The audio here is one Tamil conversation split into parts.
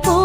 போய்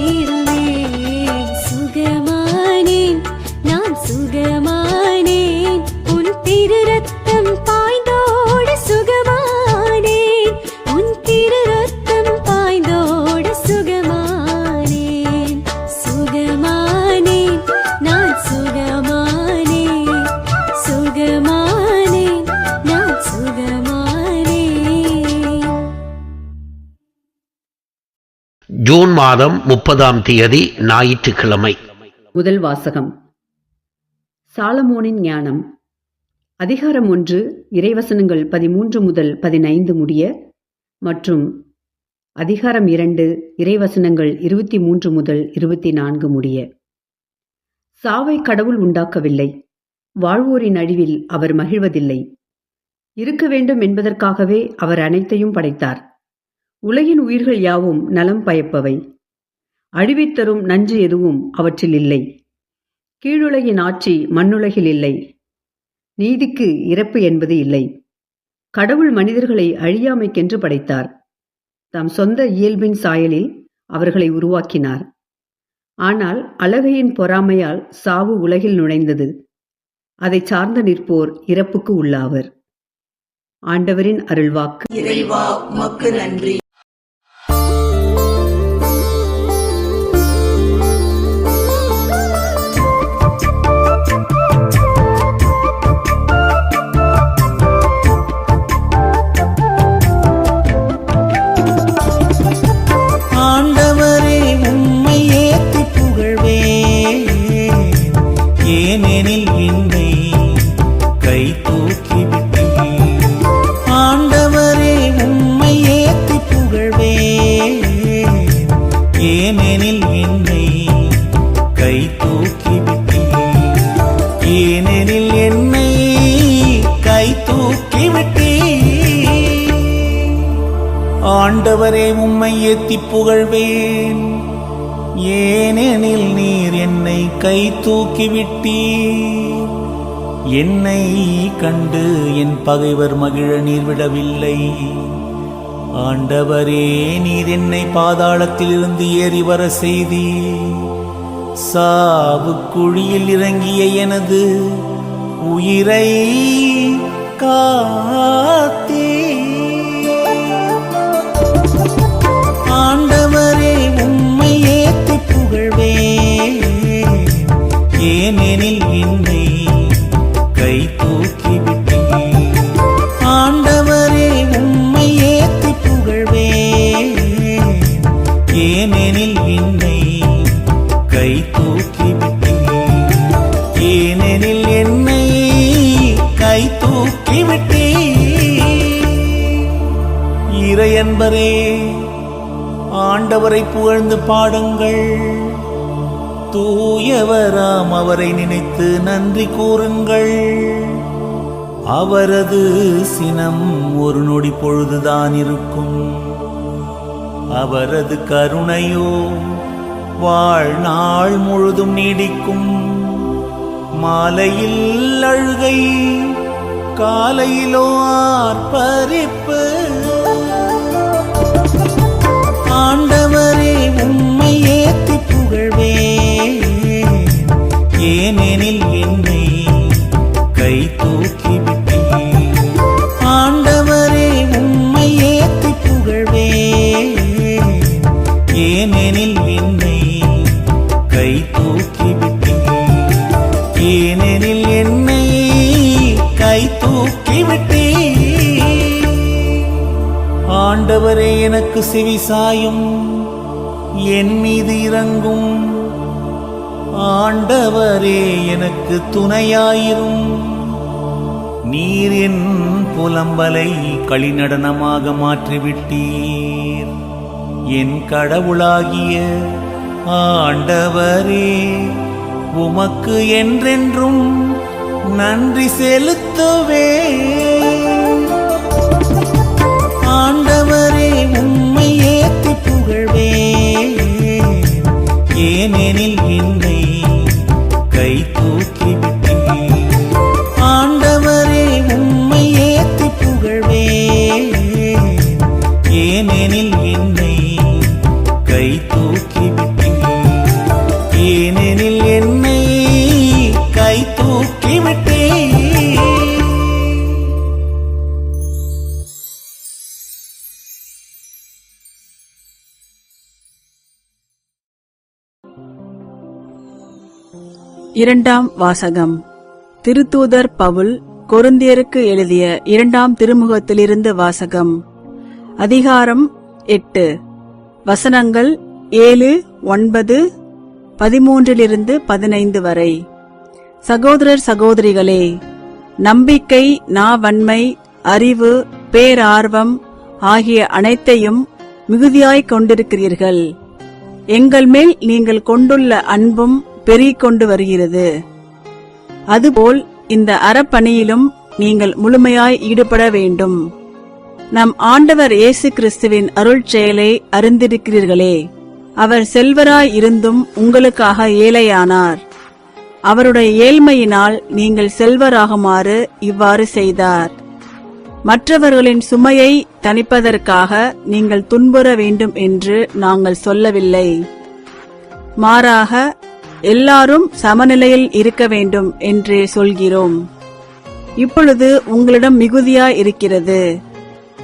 hero. மாதம் முப்பதாம் தேதி ஞாயிற்றுக்கிழமை. முதல் வாசகம். சாலமோனின் ஞானம். அதிகாரம் ஒன்று இறைவசனங்கள் பதிமூன்று முதல் பதினைந்து முடிய மற்றும் அதிகாரம் இரண்டு இறைவசனங்கள் இருபத்தி மூன்று முதல் இருபத்தி நான்கு முடிய. சாவை கடவுள் உண்டாக்கவில்லை. வாழ்வோரின் அழிவில் அவர் மகிழ்வதில்லை. இருக்க வேண்டும் என்பதற்காகவே அவர் அனைத்தையும் படைத்தார். உலகின் உயிர்கள் யாவும் நலம் பயப்பவை. அழிவைத் தரும் நஞ்சு எதுவும் அவற்றில் இல்லை. கீழுலகின் ஆட்சி மண்ணுலகில் இல்லை. நீதிக்கு இறப்பு என்பது இல்லை. கடவுள் மனிதர்களை அழியாமைக்கென்று படைத்தார். தம் சொந்த இயல்பின் சாயலில் அவர்களை உருவாக்கினார். ஆனால் அழகையின் பொறாமையால் சாவு உலகில் நுழைந்தது. அதை சார்ந்து நிற்போர் இறப்புக்கு உள்ளாவர். ஆண்டவரின் அருள்வாக்கு. இறைவா நன்றி. பகைவர் மகிழ நீர் விடவில்லை. ஆண்டவரே நீர் என்னை பாதாளத்திலிருந்து ஏறி வர செய்தி. சாவு குழியில் இறங்கிய எனது உயிரை காத்த இறையன்பரே ஆண்டவரை புகழ்ந்து பாடுங்கள். தூயவராம் அவரை நினைத்து நன்றி கூறுங்கள். அவரது சினம் ஒரு நொடி பொழுதுதான் இருக்கும். அவரது கருணையோ வாழ்நாள் முழுதும் நீடிக்கும். மாலையில் அழுகை காலையிலோ ஆர்ப்பரிப்பு. ஆண்டவரே உம்மை ஏத்தி புகழ்வே ஏனெனில் என்னை கை தூக்கி விட்டீர். ஆண்டவரே உம்மை ஏத்தி புகழ்வே ஏனெனில் என்னை கை தூக்கி விட்டேன் ஏனெனில் என்னை கை தூக்கி விட்டேன் ஆண்டவரே எனக்கு செவிசாயும். என் மீது இறங்கும். ஆண்டவரே எனக்கு துணையாயிரும். நீர் என் புலம்பலை களிநடனமாக மாற்றிவிட்டீர். என் கடவுளாகிய ஆண்டவரே உமக்கு என்றென்றும் நன்றி செலுத்துவேன். ஆண்டவரே உண்மை ஏத்தி புகழ்வே ஏனெனில் என்னை கை இரண்டாம் வாசகம். திருத்தூதர் பவுல் கொருந்தியருக்கு எழுதிய இரண்டாம் திருமுகத்திலிருந்து வாசகம். அதிகாரம் எட்டு. வசனங்கள் ஏழு ஒன்பது பதிமூன்றிலிருந்து பதினைந்து வரை. சகோதரர் சகோதரிகளே நம்பிக்கை நாவன்மை அறிவு பேரார்வம் ஆகிய அனைத்தையும் மிகுதியாய்க் கொண்டிருக்கிறீர்கள். எங்கள் மேல் நீங்கள் கொண்டுள்ள அன்பும் பெருகிக் கொண்டு வருகிறது. அதுபோல் இந்த அறப்பணியிலும் நீங்கள் முழுமையாய் ஈடுபட வேண்டும். நம் ஆண்டவர் இயேசு கிறிஸ்துவின் அருள் செயலை அறிந்திருக்கிறீர்களே. அவர் செல்வராய் இருந்தும் உங்களுக்காக ஏழையானார். அவருடைய ஏழ்மையினால் நீங்கள் செல்வராகுமாறு இவ்வாறு செய்தார். மற்றவர்களின் சுமையை தணிப்பதற்காக நீங்கள் துன்புற வேண்டும் என்று நாங்கள் சொல்லவில்லை. மாறாக எல்லாரும் சமநிலையில் இருக்க வேண்டும் என்றே சொல்கிறோம். இப்பொழுது உங்களிடம் மிகுதியா இருக்கிறது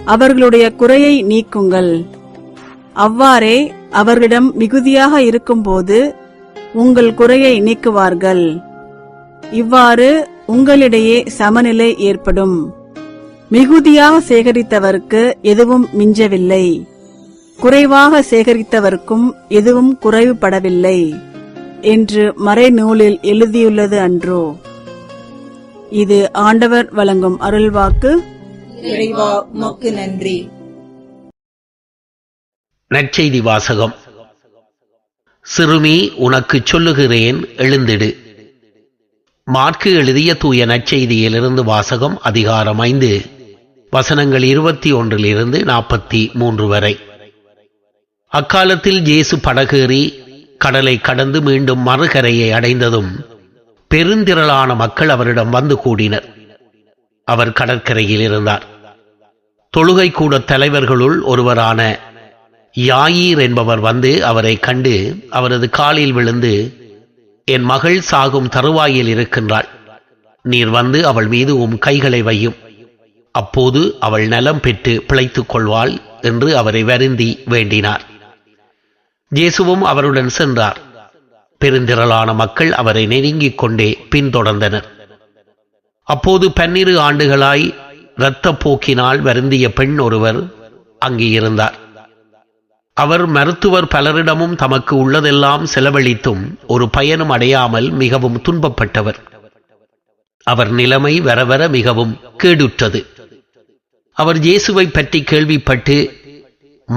அவர்களுடைய குறையை நீக்குங்கள். அவ்வாறே அவர்களிடம் மிகுதியாக இருக்கும்போது உங்கள் குறையை நீக்குவார்கள். இவ்வாறு உங்களிடையே சமநிலை ஏற்படும். மிகுதியாக சேகரித்தவருக்கு எதுவும் மிஞ்சவில்லை. குறைவாக சேகரித்தவர்க்கும் எதுவும் குறைவுபடவில்லை. என்று மறைநூலில் எழுதியுள்ளது அன்றோ. இது ஆண்டவர் வழங்கும் அருள்வாக்கு. இறைவா உமக்கு நன்றி. நற்செய்தி வாசகம். சிறுமி உனக்கு சொல்லுகிறேன் எழுந்திடு. மார்க்கு எழுதிய தூய நற்செய்தியிலிருந்து வாசகம் அதிகாரம் ஐந்து. வசனங்கள் இருபத்தி ஒன்றிலிருந்து நாற்பத்தி மூன்று வரை. அக்காலத்தில் இயேசு படகேறி கடலை கடந்து மீண்டும் மறுகரையை அடைந்ததும் பெருந்திரளான மக்கள் அவரிடம் வந்து கூடினர். அவர் கடற்கரையில் இருந்தார். தொழுகை கூட தலைவர்களுள் ஒருவரான யாயீர் என்பவர் வந்து அவரை கண்டு அவரது காலில் விழுந்து என் மகள் சாகும் தருவாயில் இருக்கின்றாள். நீர் வந்து அவள் மீது உம் கைகளை வையும். அப்போது அவள் நலம் பெற்று பிழைத்துக் கொள்வாள் என்று அவரை வருந்தி வேண்டினார். இயேசுவும் அவருடன் சென்றார். பெருந்திரளான மக்கள் அவரை நெருங்கிக் கொண்டே பின்தொடர்ந்தனர். அப்போது பன்னிரு ஆண்டுகளாய் இரத்தப் போக்கினால் வருந்திய பெண் ஒருவர் அங்கே இருந்தார். அவர் மருத்துவர் பலரிடமும் தமக்கு உள்ளதெல்லாம் செலவழித்தும் ஒரு பயனும் அடையாமல் மிகவும் துன்பப்பட்டவர். அவர் நிலைமை வரவர மிகவும் கேடுற்றது. அவர் இயேசுவை பற்றி கேள்விப்பட்டு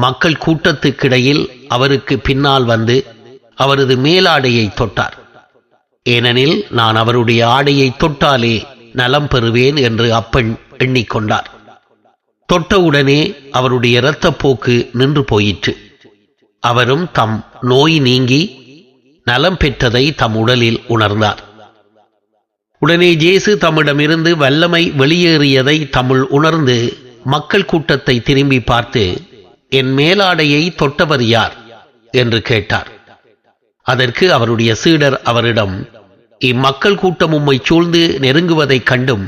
மக்கள் கூட்டத்துக்கிடையில் அவருக்கு பின்னால் வந்து அவரது மேலாடையை தொட்டார். ஏனெனில் நான் அவருடைய ஆடையை தொட்டாலே நலம் பெறுவேன் என்று அப்பெண் எண்ணிக்கொண்டார். தொட்டவுடனே அவருடைய இரத்தப்போக்கு நின்று போயிற்று. அவரும் தம் நோய் நீங்கி நலம் பெற்றதை தம் உடலில் உணர்ந்தார். உடனே ஜேசு தம்மிடமிருந்து வல்லமை வெளியேறியதை தமிழ் உணர்ந்து மக்கள் கூட்டத்தை திரும்பி பார்த்து என் மேலாடையை தொட்டவர் யார்? என்று கேட்டார். அதற்கு அவருடைய சீடர் அவரிடம் இம்மக்கள் கூட்டம் உம்மை சூழ்ந்து நெருங்குவதைக் கண்டும்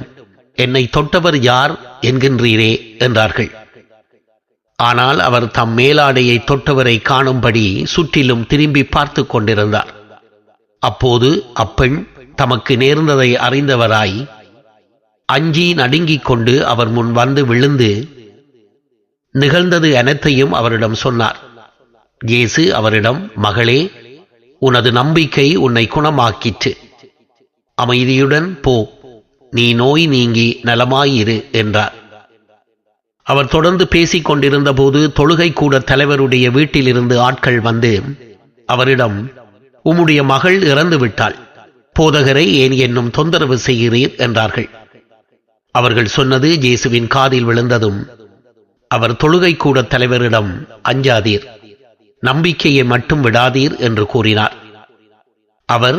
என்னை தொட்டவர் யார் என்கின்றீரே என்றார்கள். ஆனால் அவர் தம் மேலாடையை தொட்டவரை காணும்படி சுற்றிலும் திரும்பி பார்த்து கொண்டிருந்தார். அப்போது அப்பெண் தமக்கு நேர்ந்ததை அறிந்தவராய் அஞ்சி நடுங்கிக் கொண்டு அவர் முன் வந்து விழுந்து நிகழ்ந்தது அனைத்தையும் அவரிடம் சொன்னார். இயேசு அவரிடம் மகளே உனது நம்பிக்கை உன்னை குணமாக்கிற்று. அமைதியுடன் போ. நீ நோய் நீங்கி நலமாயிரு என்றார். அவர் தொடர்ந்து பேசிக் கொண்டிருந்த போது தொழுகை கூட தலைவருடைய வீட்டிலிருந்து ஆட்கள் வந்து அவரிடம் உம்முடைய மகள் இறந்து விட்டாள். போதகரை ஏன் என்னும் தொந்தரவு செய்கிறீர்? என்றார்கள். அவர்கள் சொன்னது இயேசுவின் காதில் விழுந்ததும் அவர் தொழுகை கூட தலைவரிடம் அஞ்சாதீர் நம்பிக்கையை மட்டும் விடாதீர் என்று கூறினார். அவர்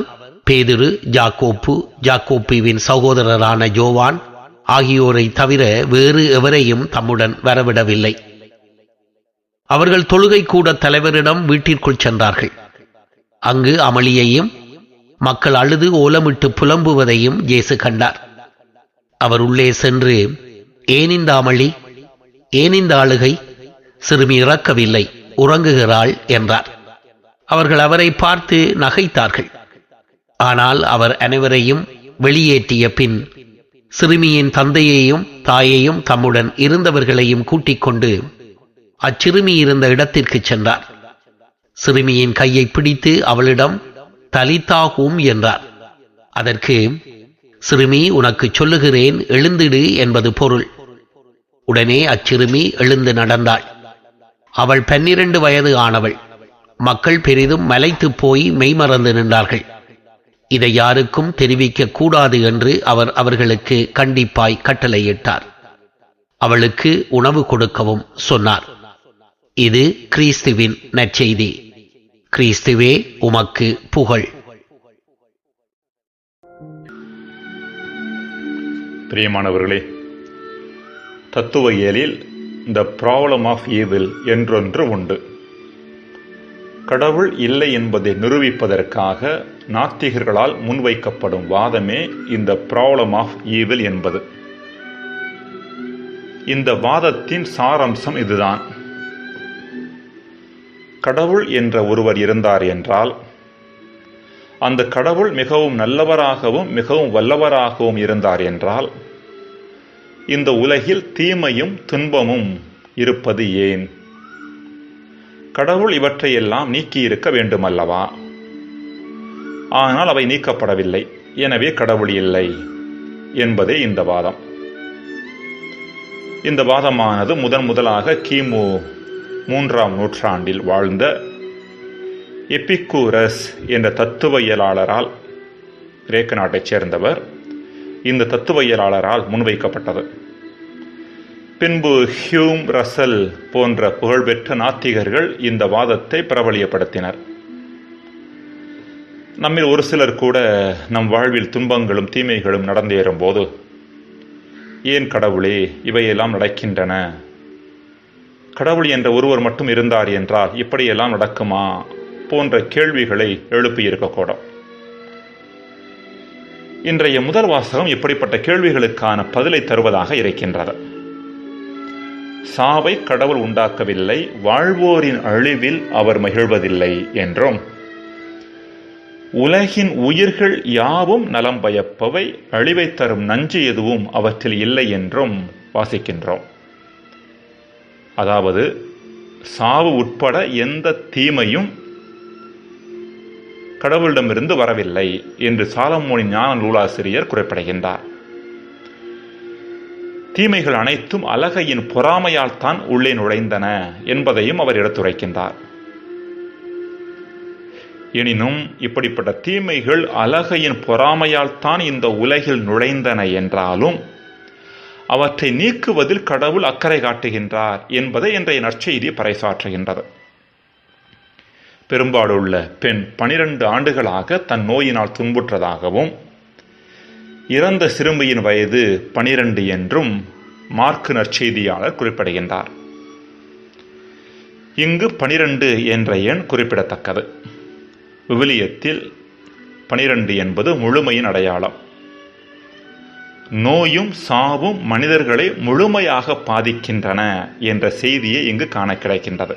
பேதிரு ஜாக்கோப்பு ஜாக்கோப்புவின் சகோதரரான ஜோவான் ஆகியோரை தவிர வேறு எவரையும் தம்முடன் வரவிடவில்லை. அவர்கள் தொழுகை கூட தலைவரிடம் வீட்டிற்குள் சென்றார்கள். அங்கு அமளியையும் மக்கள் அழுது ஓலமிட்டு புலம்புவதையும் ஜேசு கண்டார். அவர் உள்ளே சென்று ஏன் இந்த அமளி? ஏன் இந்த ஆளுகை? சிறுமி இறக்கவில்லை உறங்குகிறாள் என்றார். அவர்கள் அவரை பார்த்து நகைத்தார்கள். ஆனால் அவர் அனைவரையும் வெளியேற்றிய பின் சிறுமியின் தந்தையையும் தாயையும் தம்முடன் இருந்தவர்களையும் கூட்டிக் கொண்டு அச்சிறுமி இருந்த இடத்திற்கு சென்றார். சிறுமியின் கையை பிடித்து அவளிடம் தலித்தாகும் என்றார். அதற்கு சிறுமி உனக்கு சொல்லுகிறேன் எழுந்திடு என்பது பொருள். உடனே அச்சிறுமி எழுந்து நடந்தாள். அவள் பன்னிரண்டு வயது ஆனவள். மக்கள் பெரிதும் மலைத்துப் போய் மெய்மறந்து நின்றார்கள். இதை யாருக்கும் தெரிவிக்க கூடாது என்று அவர் அவர்களுக்கு கண்டிப்பாய் கட்டளையிட்டார். அவளுக்கு உணவு கொடுக்கவும் சொன்னார். இது கிறிஸ்துவின் நற்செய்தி. கிறிஸ்துவே உமக்கு புகழ். பிரியமானவர்களே தத்துவ இயலில் த ப்ராப்ளம் ஆஃப் ஈவில் என்றொன்று உண்டு. கடவுள் இல்லை என்பதை நிரூபிப்பதற்காக நாத்திகர்களால் முன்வைக்கப்படும் வாதமே இந்த ப்ராப்ளம் ஆஃப் ஈவில் என்பது. இந்த வாதத்தின் சாரம்சம் இதுதான். கடவுள் என்ற ஒருவர் இருந்தார் என்றால் அந்த கடவுள் மிகவும் நல்லவராகவும் மிகவும் வல்லவராகவும் இருந்தார் என்றால் இந்த உலகில் தீமையும் துன்பமும் இருப்பது ஏன்? கடவுள் இவற்றையெல்லாம் நீக்கியிருக்க வேண்டுமல்லவா? ஆனால் அவை நீக்கப்படவில்லை. எனவே கடவுள் இல்லை என்பதே இந்த வாதம். இந்த வாதமானது முதன் முதலாக கிமு மூன்றாம் நூற்றாண்டில் வாழ்ந்த எபிக்கூரஸ் என்ற தத்துவவியலாளரால் கிரேக்க நாட்டைச் சேர்ந்தவர். இந்த தத்துவியலாளரால் முன்வைக்கப்பட்டது. பின்பு ஹியூம் ரசல் போன்ற புகழ்பெற்ற நாத்திகர்கள் இந்த வாதத்தை பிரபலியப்படுத்தினர். நம்மில் ஒரு சிலர் கூட நம் வாழ்வில் துன்பங்களும் தீமைகளும் நடந்தேறும் போது ஏன் கடவுளே இவையெல்லாம் நடக்கின்றன? கடவுள் என்ற ஒருவர் மட்டும் இருந்தார் என்றால் இப்படியெல்லாம் நடக்குமா? போன்ற கேள்விகளை எழுப்பியிருக்கக்கூடும். இன்றைய முதல் வாசகம் இப்படிப்பட்ட கேள்விகளுக்கான பதிலை தருவதாக இருக்கின்றது. சாவை கடவுள் உண்டாக்கவில்லை வாழ்வோரின் அழிவில் அவர் மகிழ்வதில்லை என்றும் உலகின் உயிர்கள் யாவும் நலம் பயப்பவை அழிவை தரும் நஞ்சு எதுவும் அவற்றில் இல்லை என்றும் வாசிக்கின்றோம். அதாவது சாவு உட்பட எந்த தீமையும் கடவுளிடமிருந்து வரவில்லை என்று சாலமோனின் ஞான நூலாசிரியர் குறிப்பிடுகின்றார். தீமைகள் அனைத்தும் அலகையின் பொறாமையால் தான் உள்ளே நுழைந்தன என்பதையும் அவர் எடுத்துரைக்கின்றார். எனினும் இப்படிப்பட்ட தீமைகள் அலகையின் பொறாமையால் தான் இந்த உலகில் நுழைந்தன என்றாலும் அவற்றை நீக்குவதில் கடவுள் அக்கறை காட்டுகின்றார் என்பதை இன்றைய நற்செய்தி பறைசாற்றுகின்றது. பெரும்பாலுள்ள பெண் பனிரெண்டு ஆண்டுகளாக தன் நோயினால் துன்புற்றதாகவும் இறந்த சிறுமியின் வயது பனிரெண்டு என்றும் மார்க்கு நற்செய்தியாளர் குறிப்பிடுகின்றார். இங்கு பனிரெண்டு என்ற எண் குறிப்பிடத்தக்கது. விவிலியத்தில் பனிரெண்டு என்பது முழுமையின் அடையாளம். நோயும் சாவும் மனிதர்களை முழுமையாக பாதிக்கின்றன என்ற செய்தியை இங்கு காண கிடைக்கின்றது.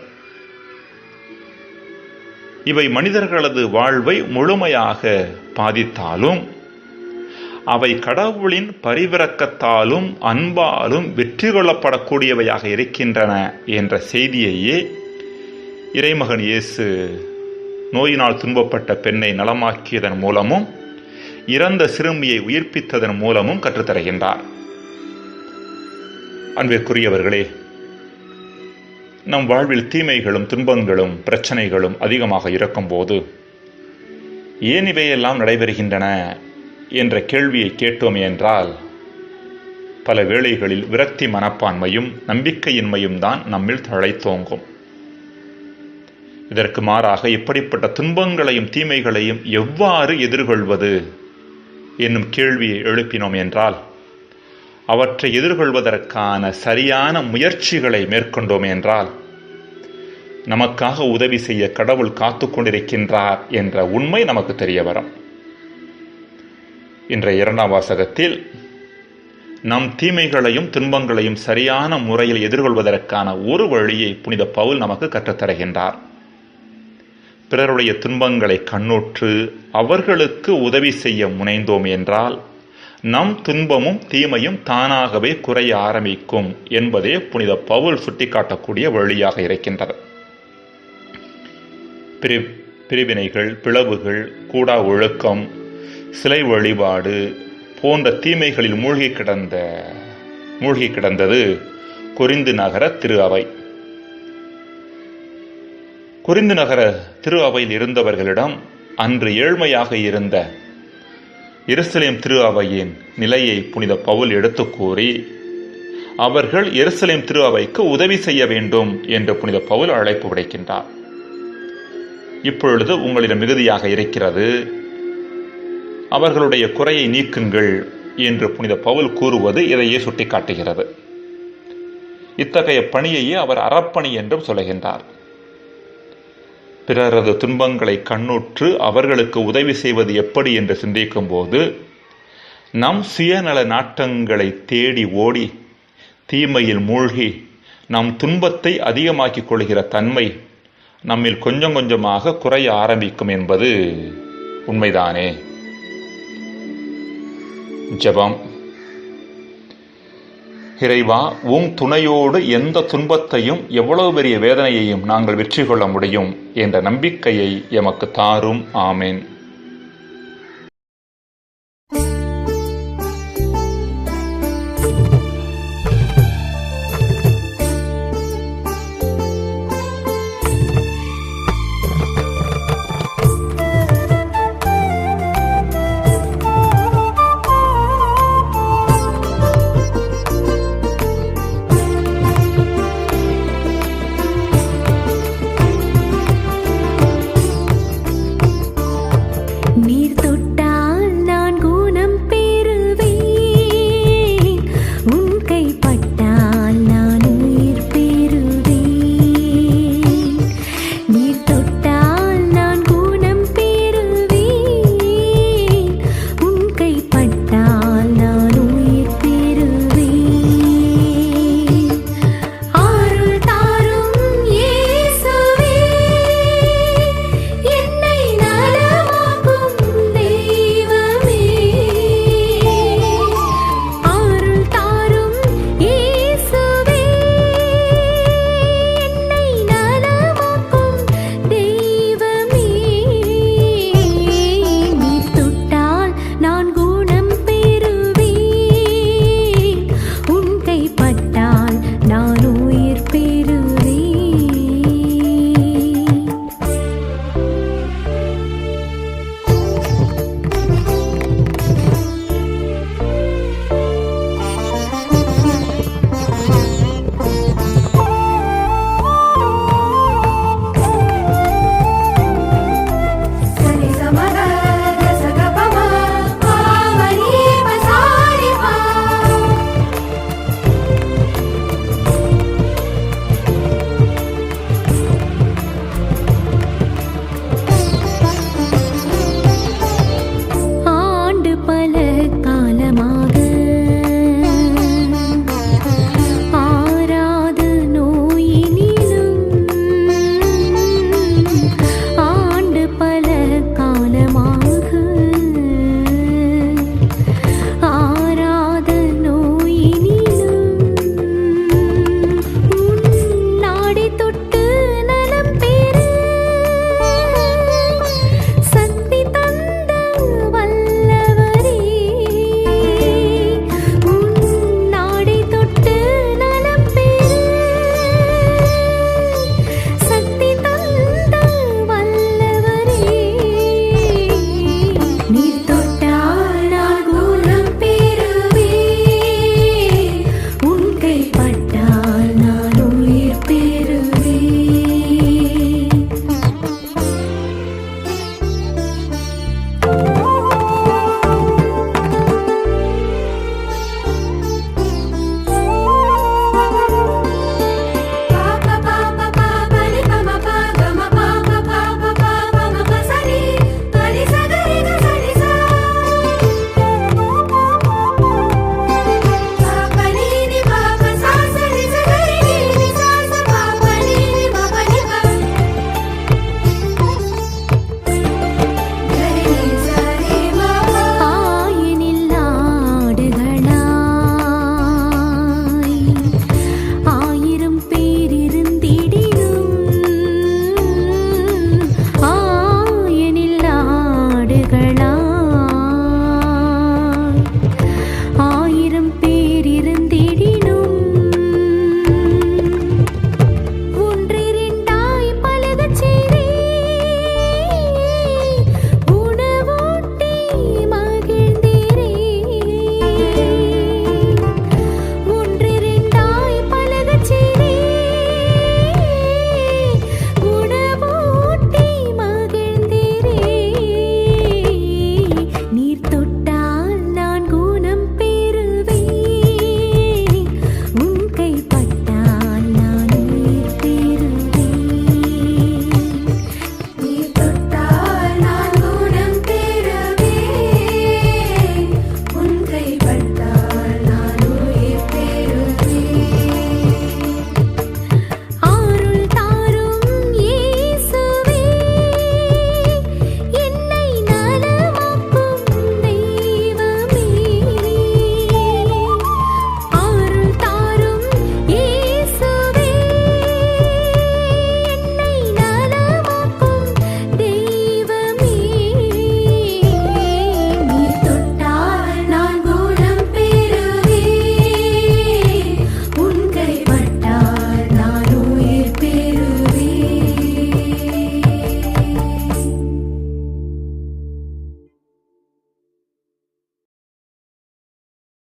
இவை மனிதர்களது வாழ்வை முழுமையாக பாதித்தாலும் அவை கடவுளின் பரிவிறக்கத்தாலும் அன்பாலும் வெற்றி கொள்ளப்படக்கூடியவையாக இருக்கின்றன என்ற செய்தியையே இறைமகன் இயேசு நோயினால் துன்பப்பட்ட பெண்ணை நலமாக்கியதன் மூலமும் இறந்த சிறுமியை உயிர்ப்பித்ததன் மூலமும் கற்றுத்தருகின்றார். அன்பிற்குரியவர்களே நம் வாழ்வில் தீமைகளும் துன்பங்களும் பிரச்சனைகளும் அதிகமாக இருக்கும்போது ஏன் இவையெல்லாம் நடைபெறுகின்றன என்ற கேள்வியை கேட்டோமே என்றால் பல வேளைகளில் விரக்தி மனப்பான்மையும் நம்பிக்கையின்மையும் தான் நம்மில் தழைத்தோங்கும். இதற்கு மாறாக இப்படிப்பட்ட துன்பங்களையும் தீமைகளையும் எவ்வாறு எதிர்கொள்வது என்னும் கேள்வியை எழுப்பினோம் என்றால் அவற்றை எதிர்கொள்வதற்கான சரியான முயற்சிகளை மேற்கொண்டோம் என்றால் நமக்காக உதவி செய்ய கடவுள் காத்து கொண்டிருக்கின்றார் என்ற உண்மை நமக்கு தெரிய வரும். இன்றைய இரண்டாம் வாசகத்தில் நம் தீமைகளையும் துன்பங்களையும் சரியான முறையில் எதிர்கொள்வதற்கான ஒரு வழியை புனித பவுல் நமக்கு கற்றுத்தருகின்றார். பிறருடைய துன்பங்களை கண்ணுற்று அவர்களுக்கு உதவி செய்ய முனைந்தோம் என்றால் நம் துன்பமும் தீமையும் தானாகவே குறைய ஆரம்பிக்கும் என்பதே புனித பவுல் சுட்டிக்காட்டக்கூடிய வழியாக இருக்கின்றது. பிரி பிரிவினைகள் பிளவுகள் கூடா ஒழுக்கம் சிலை வழிபாடு போன்ற தீமைகளில் மூழ்கி கிடந்த மூழ்கி கிடந்தது குறிந்து நகர திரு அவை. குறிந்து நகர திரு அவையில் இருந்தவர்களிடம் அன்று ஏழ்மையாக இருந்த எருசலேம் திரு அவையின் நிலையை புனித பவுல் எடுத்து கூறி அவர்கள் எருசலேம் திரு அவைக்கு உதவி செய்ய வேண்டும் என்று புனித பவுல் அழைப்பு விடுக்கின்றார். இப்பொழுது உங்களிடம் மிகுதியாக இருக்கிறது. அவர்களுடைய குறையை நீக்குங்கள் என்று புனித பவுல் கூறுவது இதையே சுட்டிக்காட்டுகிறது. இத்தகைய பணியையே அவர் அறப்பணி என்றும் சொல்லுகின்றார். பிறரது துன்பங்களை கண்ணுற்று அவர்களுக்கு உதவி செய்வது எப்படி என்று சிந்திக்கும் போது நம் சுயநல நாட்டங்களை தேடி ஓடி தீமையில் மூழ்கி நம் துன்பத்தை அதிகமாக்கிக் கொள்கிற தன்மை நம்மில் கொஞ்சம் கொஞ்சமாக குறைய ஆரம்பிக்கும் என்பது உண்மைதானே? ஜெபம். இறைவா உம் துணையோடு எந்த துன்பத்தையும் எவ்வளவு பெரிய வேதனையையும் நாங்கள் வெற்றி கொள்ள முடியும் என்ற நம்பிக்கையை எமக்கு தாரும். ஆமேன்.